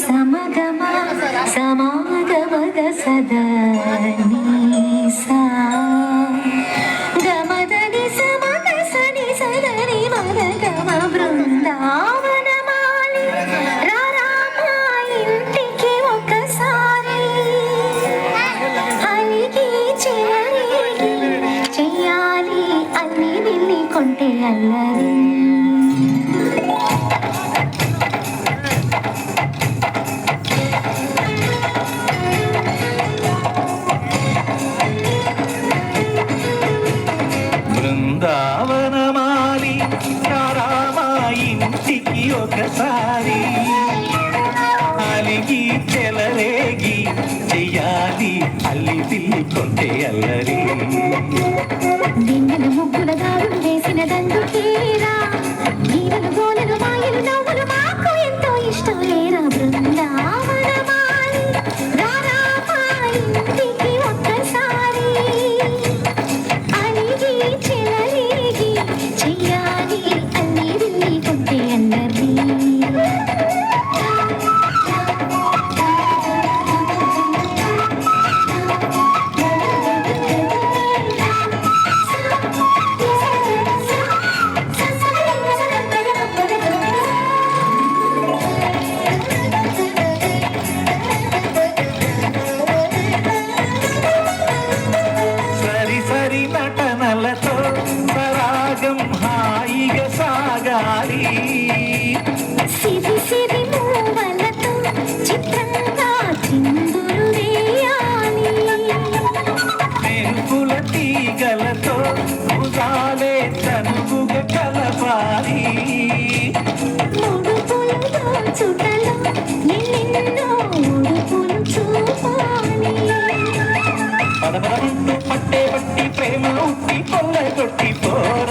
సమగమ సమాగమగ సదా గమదని సమగ సని సదని మగ గమ బృందావనమాలి రారామా ఇంటికి ఒకసారి అలిగి చెలరేగి అల్లి కొంటే అల్లరి బృందావనమాలి రారామా ఇంటికి ఒకసారి. అలిగి చెలరేగి చెయ్యాలి అల్లి పిల్లి కొంటే అల్లరి. ముగ్గుల దారులు వేసిన దండుకే மூட்டி பொங்கல் கொட்டி போற